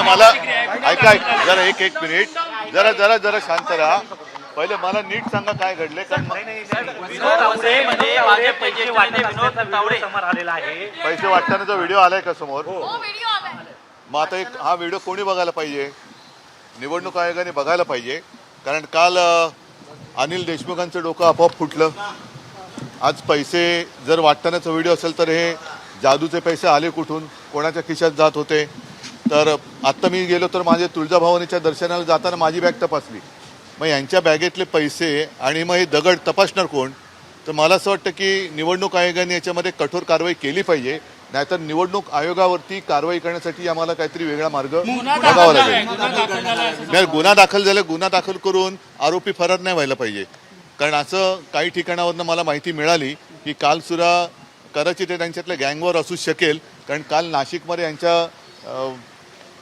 मला ऐका ऐक जरा एक एक मिनिट. जरा जरा जरा शांत राहा. पहिले मला नीट सांगा काय घडले कारण म- विनोद तावडे मध्ये भाजप पैसे पैसे वाटतानाचा व्हिडिओ आलाय का समोर? हो व्हिडिओ आलाय. मग आता एक हा व्हिडिओ कोणी बघायला पाहिजे? निवडणूक आयोगाने बघायला पाहिजे. कारण काल अनिल देशमुखांचं डोकं आपोआप फुटलं. आज पैसे जर वाटतानाचा व्हिडिओ असेल तर हे जादूचे पैसे आले कुठून? कोणाच्या खिशात जात होते? तर आत्ता मी गेलो तर माझे तुळजाभवानीच्या दर्शनाला जाताना माझी बॅग तपासली. मग यांच्या बॅगेतले पैसे आणि मग हे दगड तपासणार कोण? तर मला असं वाटतं की निवडणूक आयोगाने याच्यामध्ये कठोर कारवाई केली पाहिजे. नाहीतर निवडणूक आयोगावरती कारवाई करण्यासाठी आम्हाला काहीतरी वेगळा मार्ग बघावा लागेल. नाही गुन्हा दाखल झाला गुन्हा दाखल करून आरोपी फरार नाही व्हायला पाहिजे. कारण असं काही ठिकाणावरनं मला माहिती मिळाली की काल सुद्धा कदाचित त्यांच्यातल्या गँगवर असू शकेल. कारण काल नाशिकमध्ये यांच्या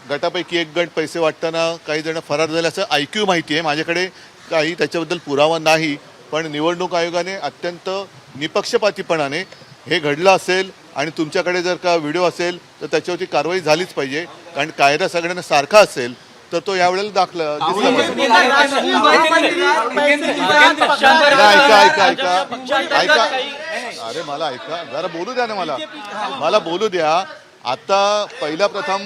गटापैकी एक गट पैसे वाटताना काही जण फरार झाले असं ऐक्यू माहिती आहे. माझ्याकडे काही त्याच्याबद्दल पुरावा नाही पण निवडणूक आयोगाने अत्यंत निपक्षपातीपणाने हे घडलं असेल आणि तुमच्याकडे जर का व्हिडिओ असेल तर त्याच्यावरती कारवाई झालीच पाहिजे. कारण कायदा सगळ्यांना सारखा असेल तर तो यावेळेला दाखला ऐका ऐका ऐका. ऐका. अरे मला ऐका. जरा बोलू द्या ना मला. मला बोलू द्या. आता पहिल्या प्रथम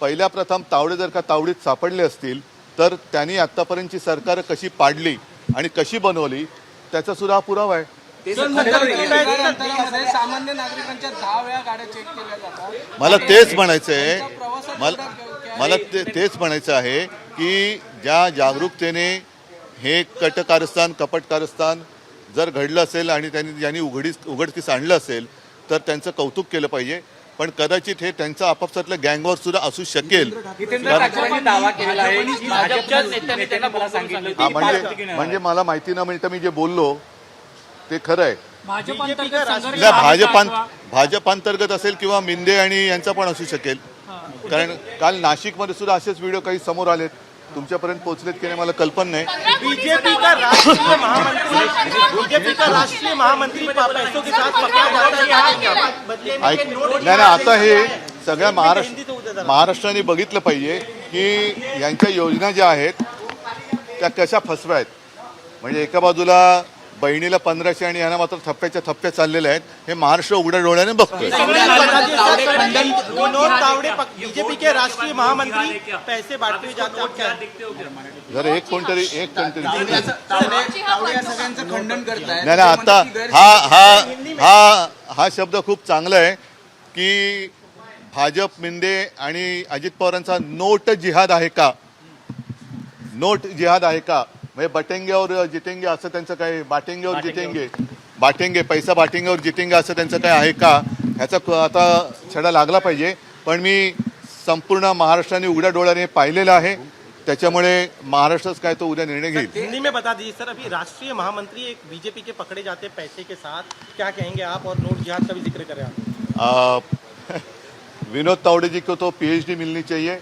पहिल्या प्रथम तावडे जर का तावडीत सापडले असतील तर त्यांनी आतापर्यंतची सरकार कशी पाडली आणि कशी बनवली त्याचा सुद्धा हा पुरावा आहे. सामान्य नागरिकांच्या दहा वेळा गाड्या चेक केल्या जातात. मला तेच म्हणायचं आहे मला मला ते तेच म्हणायचं आहे की ज्या जागरूकतेने हे कटकारस्थान कपटकारस्थान जर घडलं असेल आणि त्यांनी ज्यांनी उघडीस उघडकीस आणलं असेल तर त्यांचं कौतुक केलं पाहिजे. पण कदाचित हे त्यांचं आपापसातल्या गँगवर सुद्धा असू शकेल. हा म्हणजे म्हणजे मला माहिती न मिळतं मी जे बोललो ते खरं आहे. नाही भाजपां भाजपांतर्गत असेल किंवा मिंदे आणि यांचा पण असू शकेल. कारण काल नाशिकमध्ये सुद्धा असेच व्हिडिओ काही समोर आलेत. तुमच्यापर्यंत पोहोचलेत की नाही मला कल्पना नाही. बीजेपी का राष्ट्रीय महामंत्री बीजेपी का राष्ट्रीय महामंत्री पैसों के साथ पकड़ा जाता है यहाँ बदले में ऐक नोट नाही नाही आता हे सगळ्या महाराष्ट्र महाराष्ट्राने बघितलं पाहिजे की यांच्या योजना ज्या आहेत त्या कशा फसव्या आहेत. म्हणजे एका बाजूला बहिणीला पंधराशे आणि यांना मात्र थप्प्याच्या थप्प्या चाललेल्या आहेत. हे महाराष्ट्र उघड्या डोळ्याने बघतोय. विनोद तावड़े बीजेपी के राष्ट्रीय महामंत्री पैसे बांटते हुए जाते हैं। आप क्या जर एक कोणतरी एक कोणतरी सगळ्यांचं खंडन करतायत नाही नाही आता हा हा हा हा शब्द खूप चांगला आहे की भाजप मिंदे आणि अजित पवारांचा नोट जिहाद आहे का? नोट जिहाद आहे का? म्हणजे बटेंगे और जितेंगे असं त्यांचं काय बाटेंगे और जितेंगे. बाटेंगे पैसा बाटेंगे और जितेंगे असं त्यांचं काय आहे का? ह्याचा आता छडा लागला पाहिजे. पण मी संपूर्ण महाराष्ट्राने उघड्या डोळ्याने पाहिलेलं आहे. त्याच्यामुळे महाराष्ट्रच काय तो उद्या निर्णय घेईल. हिंदी में बता दीजिए सर अभी राष्ट्रीय महामंत्री एक बीजेपी के पकड़े जाते पैसे के साथ. क्या कहेंगे आप और नोट जिहाद का भी जिक्र करें आप? विनोद तावड़े जी को तो पीएचडी मिलनी चाहिए.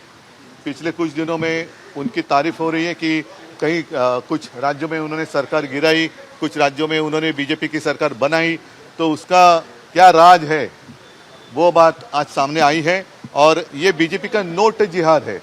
पिछले कुछ दिनों में उनकी तारीफ हो रही है कि कहीं आ, कुछ राज्यों में उन्होंने सरकार गिराई कुछ राज्यों में उन्होंने बीजेपी की सरकार बनाई. तो उसका क्या राज है? वो बात आज सामने आई है और ये बीजेपी का नोट जिहाद है।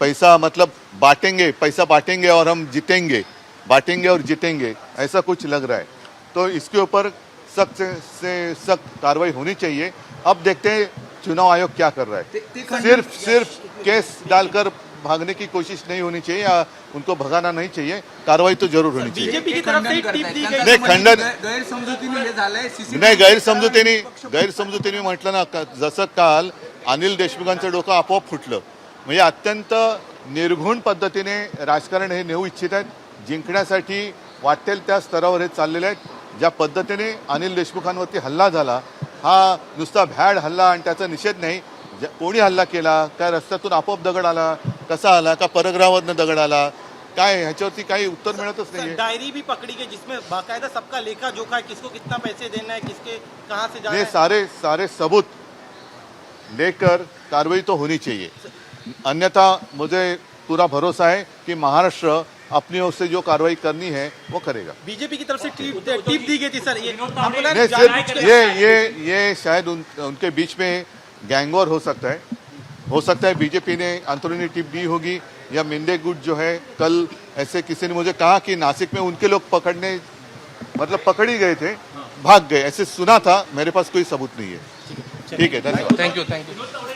पैसा मतलब बांटेंगे पैसा बांटेंगे और हम जीतेंगे बांटेंगे और जीतेंगे ऐसा कुछ लग रहा है। तो इसके ऊपर सख्त से, सख्त कार्रवाई होनी चाहिए। अब देखते हैं चुनाव आयोग क्या कर रहा है। सिर्फ़ सिर्फ़ केस डालकर भागने की कोशिश नहीं होनी चाहिए या उनको भगाना नहीं चाहिए कार्रवाई तो जरूर होनी चाहिए। बीजेपी की तरफ से एक टिप दी गई। नाही खंडन हे नाही गैरसमजुतीने गैरसमजुतीने म्हटलं ना जसं काल अनिल देशमुखांचं डोकं आपोआप फुटलं. म्हणजे अत्यंत निर्घुण पद्धतीने राजकारण हे नेऊ इच्छित आहेत. जिंकण्यासाठी वाटेल त्या स्तरावर हे चाललेले आहेत. ज्या पद्धतीने अनिल देशमुखांवरती हल्ला झाला हा नुसता भॅड हल्ला आणि त्याचा निषेध नाही. ज्या- कोणी हल्ला केला काय रस्त्यातून आपोआप दगड आला कसा आला का परग्रहावरनं दगड आला? काय ह्याच्यावरती काही उत्तर मिळतच नाहीये? डायरी भी पकड़ी गई जिसमें बाकायदा सबका लेखा जोखा है किसको कितना पैसे देना है किसके कहाँ से जाना ये है। सारे सारे सबूत लेकर कार्रवाई तो होनी चाहिए। अन्यथा मुझे पूरा भरोसा है कि महाराष्ट्र अपनी ओर से जो कार्रवाई करनी है वो करेगा। बीजेपी की तरफ़ से टिप टिप दी गई थी सर ये आप बोला नहीं जानबूझ सिर्फ़ के- ये ये ये शायद उन, उनके बीच में गैंगवॉर हो सकता है। हो सकता है बीजेपी ने अंतरूनी टिप दी होगी या मिंदे गुट जो है कल ऐसे किसी ने मुझे कहा कि नासिक में उनके लोग पकड़ने मतलब पकड़ ही गए थे भाग गए। ऐसे सुना था मेरे पास कोई सबूत नहीं है। ठीक है धन्यवाद। Thank you thank thank you